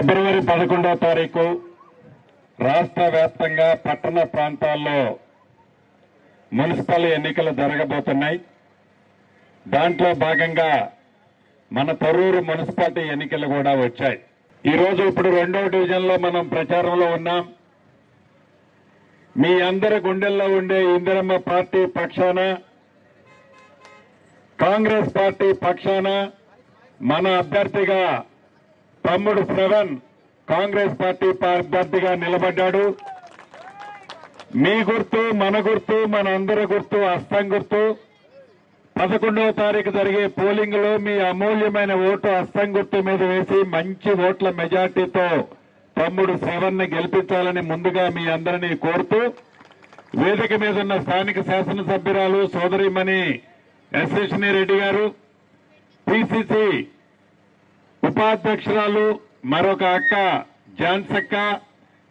ఫిబ్రవరి పదకొండవ తారీఖు రాష్ట్ర వ్యాప్తంగా పట్టణ ప్రాంతాల్లో మున్సిపల్ ఎన్నికలు జరగబోతున్నాయి. దాంట్లో భాగంగా మన తరూరు మున్సిపాలిటీ ఎన్నికలు కూడా వచ్చాయి. ఈరోజు ఇప్పుడు రెండో డివిజన్లో మనం ప్రచారంలో ఉన్నాం. మీ అందరి గుండెల్లో ఉండే ఇందిరమ్మ పార్టీ పక్షాన కాంగ్రెస్ పార్టీ పక్షాన మన అభ్యర్థిగా తమ్ముడు శ్రవణ్ కాంగ్రెస్ పార్టీ అభ్యర్థిగా నిలబడ్డాడు. మీ గుర్తు మన గుర్తు మన అందరి గుర్తు అస్తం గుర్తు. పదకొండవ తారీఖు జరిగే పోలింగ్లో మీ అమూల్యమైన ఓటు అస్తం గుర్తు మీద వేసి మంచి ఓట్ల మెజార్టీతో తమ్ముడు శ్రవణ్ని గెలిపించాలని ముందుగా మీ అందరినీ కోరుతూ వేదిక మీద ఉన్న స్థానిక శాసనసభ్యురాలు సోదరిమణి ఎస్ఎస్ని రెడ్డి గారు పిసిసి ఉపాధ్యక్షురాలు మరొక అక్క జాన్సక్క.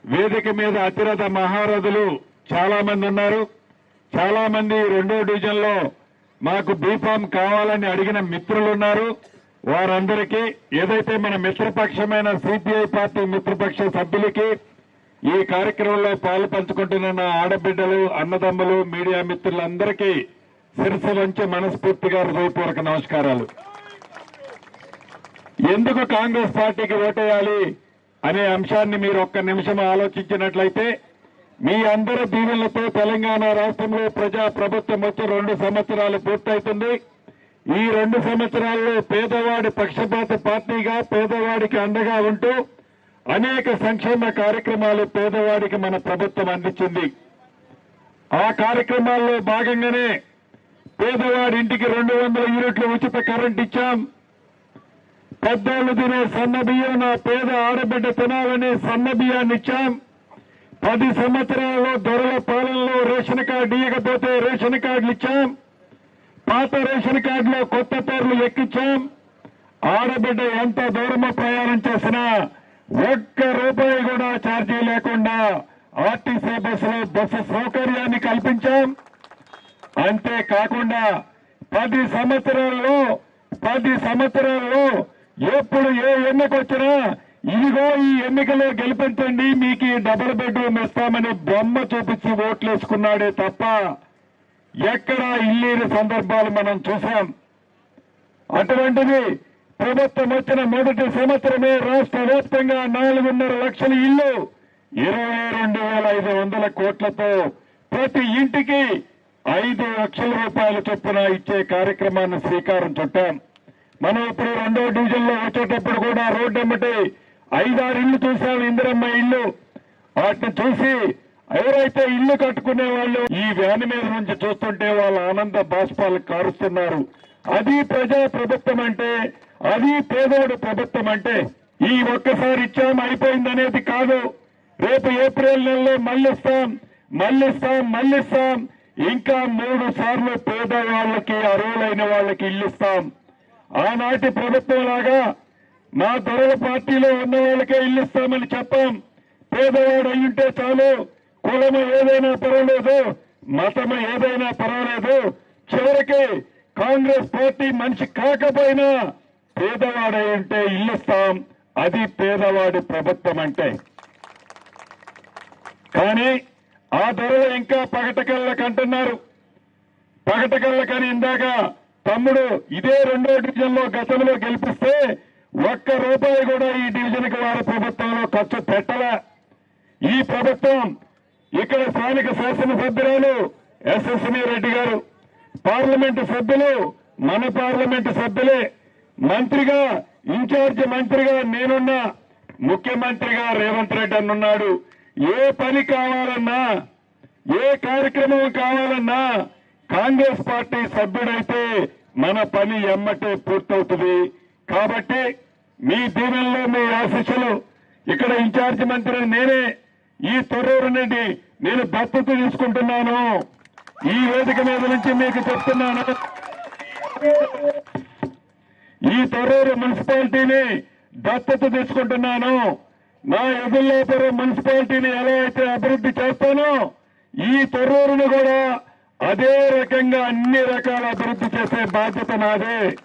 వేదిక మీద అతిరథ మహారథులు చాలా మంది ఉన్నారు. చాలా మంది రెండో డివిజన్లో మాకు బీఫామ్ కావాలని అడిగిన మిత్రులు ఉన్నారు. వారందరికీ ఏదైతే మన మిత్రపక్షమైన సిపిఐ పార్టీ మిత్రపక్ష సభ్యులకి ఈ కార్యక్రమంలో పాలు పంచుకుంటున్న నా ఆడబిడ్డలు అన్నదమ్ములు మీడియా మిత్రులందరికీ శిరస వంచి మనస్ఫూర్తిగా హృదయపూర్వక నమస్కారాలు. ఎందుకు కాంగ్రెస్ పార్టీకి ఓటేయాలి అనే అంశాన్ని మీరు ఒక్క నిమిషం ఆలోచించినట్లయితే మీ అందరి దీవెనలతో తెలంగాణ రాష్ట్రంలో ప్రజా ప్రభుత్వం వచ్చి రెండు సంవత్సరాలు పూర్తవుతుంది ఈ రెండు సంవత్సరాల్లో పేదవాడి పక్షపాత పార్టీగా పేదవాడికి అండగా ఉంటూ అనేక సంక్షేమ కార్యక్రమాలు పేదవాడికి మన ప్రభుత్వం అందించింది. ఆ కార్యక్రమాల్లో భాగంగానే పేదవాడి ఇంటికి రెండు వందల యూనిట్లు ఉచిత కరెంట్ ఇచ్చాం. పద్నాలుగు తినే సన్న బియ్యం నా పేద ఆడబిడ్డ తినాలని సన్న బియ్యాన్ని ఇచ్చాం పది సంవత్సరాల్లో ధరల పాలనలో రేషన్ కార్డు ఇవ్వకపోతే రేషన్ కార్డులు ఇచ్చాం పాత రేషన్ కార్డులో కొత్త పేర్లు ఎక్కించాం ఆడబిడ్డ ఎంత దూరమో ప్రయాణం చేసినా ఒక్క రూపాయి కూడా ఛార్జీ లేకుండా ఆర్టీసీ బస్సులో బస్సు సౌకర్యాన్ని కల్పించాం. అంతేకాకుండా పది సంవత్సరాల్లో పది సంవత్సరాల్లో ఎప్పుడు ఏ ఎన్నిక వచ్చినా ఇదిగో ఈ ఎన్నికలో గెలిపించండి మీకు ఈ డబుల్ బెడ్రూమ్ ఇస్తామని బొమ్మ చూపించి ఓట్లేసుకున్నాడే తప్ప ఎక్కడా ఇల్లేని సందర్భాలు మనం చూసాం. అటువంటిది ప్రభుత్వం వచ్చిన మొదటి సంవత్సరమే రాష్ట్ర వ్యాప్తంగా నాలుగున్నర లక్షల ఇల్లు ఇరవై రెండు వేల ఐదు వందల కోట్లతో ప్రతి ఇంటికి ఐదు లక్షల రూపాయల చొప్పున ఇచ్చే కార్యక్రమాన్ని శ్రీకారం చుట్టాం. మనం ఇప్పుడు రెండో డివిజన్లో వచ్చేటప్పుడు కూడా రోడ్డు ఎమ్మటి ఐదారు ఇల్లు చూసాం ఇందిరమ్మ ఇల్లు వాటిని చూసి ఎవరైతే ఇల్లు కట్టుకునే వాళ్ళు ఈ వ్యాన్ మీద నుంచి చూస్తుంటే వాళ్ళ ఆనంద బాష్పాలు కారుస్తున్నారు. అది ప్రజా ప్రభుత్వం అంటే అది పేదోడు ప్రభుత్వం అంటే ఈ ఒక్కసారి ఇచ్చాం అయిపోయింది అనేది కాదు. రేపు ఏప్రిల్ నెలలో మళ్ళిస్తాం మళ్ళిస్తాం మళ్ళిస్తాం. ఇంకా మూడు సార్లు పేదవాళ్ళకి అర్హులైన వాళ్ళకి ఇల్లు ఇస్తాం. ఆనాటి ప్రభుత్వం లాగా మా ధరల పార్టీలో ఉన్న వాళ్ళకే ఇల్లు ఇస్తామని చెప్పాం. పేదవాడు అయ్యుంటే చాలు కులము ఏదైనా పర్వాలేదు మతము ఏదైనా పర్వాలేదు. చివరికి కాంగ్రెస్ పార్టీ మనిషి కాకపోయినా పేదవాడై ఉంటే ఇల్లు ఇస్తాం. అది పేదవాడి ప్రభుత్వం అంటే. కానీ ఆ ధరలు ఇంకా పగటకళ్ళకి అంటున్నారు పగటకళ్ళకని ఇందాక తమ్ముడు ఇదే రెండో డివిజన్లో గతంలో గెలిపిస్తే ఒక్క రూపాయి కూడా ఈ డివిజన్కి వారి ప్రభుత్వంలో ఖర్చు పెట్టలే. ఈ ప్రభుత్వం ఇక్కడ స్థానిక శాసనసభ్యురాలు ఎస్ఎస్వి రెడ్డి గారు పార్లమెంటు సభ్యులు మన పార్లమెంటు సభ్యులే. మంత్రిగా ఇన్ఛార్జ్ మంత్రిగా నేనున్నా ముఖ్యమంత్రిగా రేవంత్ రెడ్డి అన్నున్నాడు. ఏ పని కావాలన్నా ఏ కార్యక్రమం కావాలన్నా కాంగ్రెస్ పార్టీ సభ్యుడైతే మన పని ఎమ్మటే పూర్తవుతుంది. కాబట్టి మీ దీవెనలో మీ ఆశీస్సులు ఇక్కడ ఇన్ఛార్జి మంత్రి నేనే ఈ తొర్రూరు నుండి నేను దత్తత తీసుకుంటున్నాను. ఈ వేదిక మీద నుంచి మీకు చెప్తున్నాను. ఈ తొర్రూరు మున్సిపాలిటీని దత్తత తీసుకుంటున్నాను. నా ఎదుల్లాపురం మున్సిపాలిటీని ఎలా అయితే అభివృద్ధి చేస్తానో ఈ తొర్రూరును కూడా అదే రకంగా అన్ని రకాల అభివృద్ధి చేసే బాధ్యత నాదే.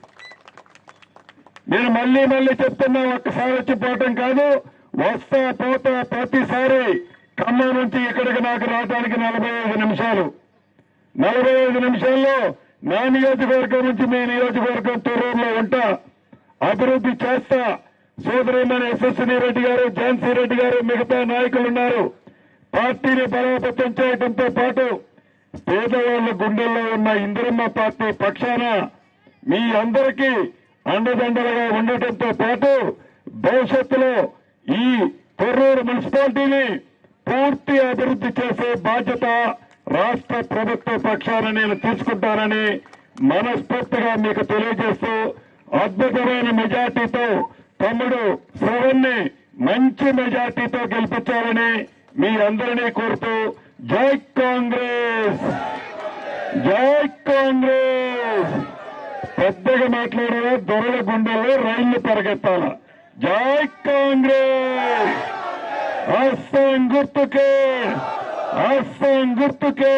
నేను మళ్ళీ మళ్ళీ చెప్తున్నా ఒక్కసారి వచ్చి పోవటం కాదు. వస్తా పోతా ప్రతిసారి ఖమ్మం నుంచి ఇక్కడికి నాకు రావడానికి నలభై ఐదు నిమిషాలు. నలభై ఐదు నిమిషాల్లో నా నియోజకవర్గం నుంచి మీ నియోజకవర్గం తూరూరులో ఉంటా. అభివృద్ధి చేస్తా. సోదరులైన యశస్విని రెడ్డి గారు ఝాన్సీ రెడ్డి గారు మిగతా నాయకులు ఉన్నారు. పార్టీని బలోపేతం చేయడంతో పాటు పేదవాళ్ళ గుండెల్లో ఉన్న ఇందిరమ్మ పార్టీ పక్షాన మీ అందరికీ అండదండలుగా ఉండటంతో పాటు భవిష్యత్తులో ఈ కొర్రూరు మున్సిపాలిటీని పూర్తి అభివృద్ధి చేసే బాధ్యత రాష్ట్ర ప్రభుత్వ పక్షాన నేను తీసుకుంటానని మనస్ఫూర్తిగా మీకు తెలియజేస్తూ అద్భుతమైన మెజార్టీతో తమ్ముడు శ్రవణ్ణి మంచి మెజార్టీతో గెలిపించాలని మీ అందరినీ కోరుతూ జై కాంగ్రెస్! జై కాంగ్రెస్! పెద్దగా మాట్లాడే దొరల గుండెల్లో రైళ్ళు పరిగెత్తాల. జై కాంగ్రెస్! అస్సాం గుర్తుకే! అస్సాం గుర్తుకే!